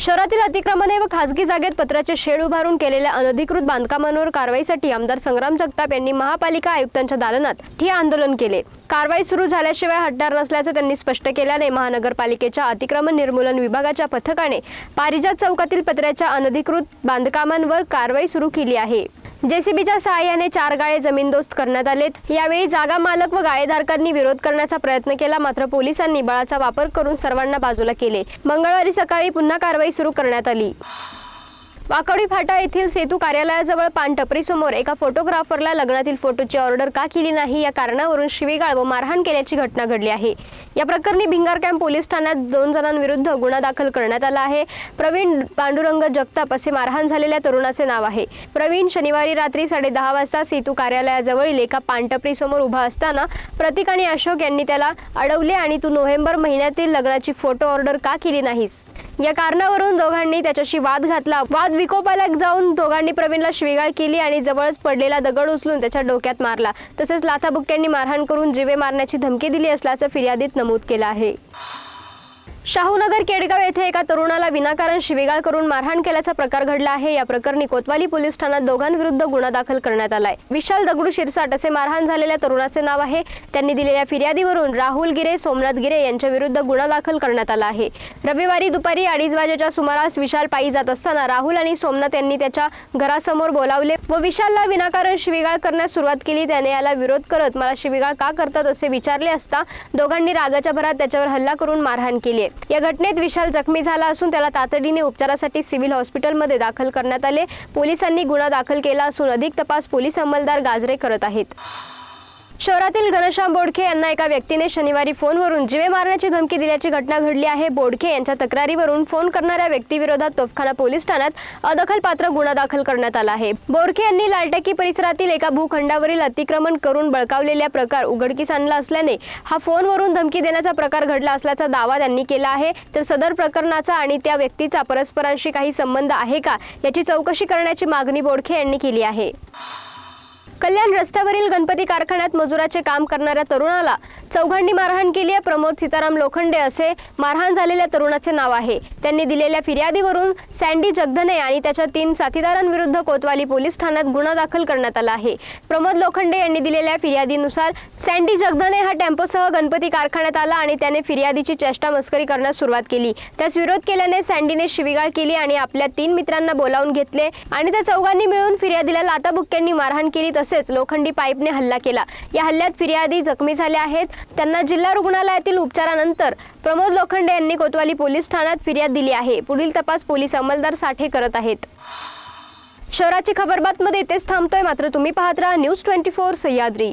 शहरातील अतिक्रमणे व खासगी जागेत पत्राचे शेड उभारून केलेल्या अनधिकृत बांधकामांवर कारवाईसाठी आमदार संग्राम जगताप यांनी महापालिका आयुक्तांच्या दालनात ठिय्या आंदोलन केले. कारवाई सुरू झाल्याशिवाय हटणार नसल्याचं त्यांनी स्पष्ट केल्याने महानगरपालिकेच्या अतिक्रमण निर्मूलन विभागाच्या पथकाने पारिजात चौकातील पत्र्याच्या अनधिकृत बांधकामांवर कारवाई सुरू केली आहे. जेसीबीच्या सहाय्याने चार गाळे जमीनदोस्त करण्यात आलेत. यावेळी जागा मालक व गाळेधारकांनी विरोध करण्याचा प्रयत्न केला मात्र पोलिसांनी बळाचा वापर करून सर्वांना बाजूला केले. मंगळवारी सकाळी पुन्हा कारवाई सुरू करण्यात आली. वाकडी फाटा येथील सेतू कार्यालयाजवळ पानटपरी समोर एका फोटोग्राफरला लग्नातील फोटोची ऑर्डर का केली नाही या कारणावरून शिवीगाळ व मारहाण केल्याची घटना घडली आहे. या प्रकरणी भिंगार कॅम्प पोलीस ठाण्यात दोन जणांविरुद्ध गुन्हा दाखल करण्यात आला आहे. प्रवीण पांडुरंग जगताप असे मारहाण झालेल्या तरुणाचे नाव आहे. प्रवीण शनिवारी रात्री साडेदहा वाजता सेतू कार्यालयाजवळील एका पानटपरी समोर उभा असताना प्रतीक आणि अशोक यांनी त्याला अडवले आणि तू नोव्हेंबर महिन्यातील लग्नाची फोटो ऑर्डर का केली नाहीस? या कारणावरून दोघांनी त्याच्याशी वाद घातला. वाद विकोपाला जाऊन दोघांनी प्रवीणला शिवीगाळ केली आणि जवळच पडलेला दगड उचलून त्याच्या डोक्यात मारला. तसेच लाथाबुक्क्यांनी मारहाण करून जीवे मारण्याची धमकी दिली असल्याचं फिर्यादीत नमूद केलं आहे. शाहूनगर केडगाव येथे एका तरुणाला विनाकारण शिवीगाळ करून मारहाण केल्याचा प्रकार घडला आहे. या प्रकरणी कोतवाली पोलीस ठाण्यात दोघांविरुद्ध गुन्हा दाखल करण्यात आलाय. विशाल दगडू शिरसाट असे मारहाण झालेल्या तरुणाचे नाव आहे. त्यांनी दिलेल्या फिर्यादीवरून राहुल गिरे सोमनाथ गिरे यांच्या विरुद्ध गुन्हा दाखल करण्यात आला आहे. रविवारी दुपारी अडीच वाजेच्या सुमारास विशाल पायी जात असताना राहुल आणि सोमनाथ यांनी त्याच्या घरासमोर बोलावले व विशालला विनाकारण शिवीगाळ करण्यास सुरुवात केली. त्याने याला विरोध करत मला शिवीगाळ का करतात? असे विचारले असता दोघांनी रागाच्या भरात त्याच्यावर हल्ला करून मारहाण केली आहे. या घटनेत विशाल जखमी झाला असून त्याला तातडीने उपचारासाठी सिव्हिल हॉस्पिटलमध्ये दाखल करण्यात आले. पोलिसांनी गुन्हा दाखल केला असून अधिक तपास पोलीस अंमलदार गाजरे करत आहेत. शहरातील घनश्याम बोडखे यांना एका व्यक्तीने शनिवारी फोनवरून जीवे मारण्याची धमकी दिल्याची घटना घडली आहे. बोडखे यांच्या तक्रारीवरून फोन करणाऱ्या व्यक्तीविरोधात तोफखाना पोलीस ठाण्यात अदखलपात्र गुन्हा दाखल करण्यात आला आहे. बोडखे यांनी लालटकी परिसरातील एका भूखंडावरील अतिक्रमण करून बळकावलेल्या प्रकार उघडकीस आणला असल्याने हा फोनवरून धमकी देण्याचा प्रकार घडला असल्याचा दावा त्यांनी केला आहे. तर सदर प्रकरणाचा आणि त्या व्यक्तीचा परस्परांशी काही संबंध आहे का याची चौकशी करण्याची मागणी बोडखे यांनी केली आहे. कल्याण रस्त्यावरील गणपती कारखान्यात मजुराचे काम करणाऱ्या तरुणाला चौघांनी मारहाण केली आहे. प्रमोद सीताराम लोखंडे असे मारहाण झालेल्या तरुणाचे नाव आहे. त्यांनी दिलेल्या फिर्यादीवरून सँडी जगधने आणि त्याच्या तीन साथीदारांविरुद्ध कोतवाली पोलीस ठाण्यात गुन्हा दाखल करण्यात आला आहे. प्रमोद लोखंडे यांनी दिलेल्या फिर्यादीनुसार सँडी जगधने हा टेम्पोसह गणपती कारखान्यात आला आणि त्याने फिर्यादीची चेष्टा मस्करी करण्यास सुरुवात केली. त्यास विरोध केल्याने सँडीने शिवीगाळ केली आणि आपल्या तीन मित्रांना बोलावून घेतले आणि त्या चौघांनी मिळून फिर्यादीला लाताबुक्क्यांनी मारहाण केली तसेच लोखंडी पाईपने हल्ला केला. या हल्ल्यात फिर्यादी जखमी झाल्या आहेत. त्यांना जिल्हा रुग्णालयातील उपचारानंतर प्रमोद लोखंडे यांनी कोतवाली पोलीस ठाण्यात फिर्याद दिली आहे. पुढील तपास पोलीस अंमलदार साठे करत आहेत. शहराची खबरबातमध्ये इथेच थांबतोय. मात्र तुम्ही पाहत राहा न्यूज ट्वेंटी फोर सह्याद्री.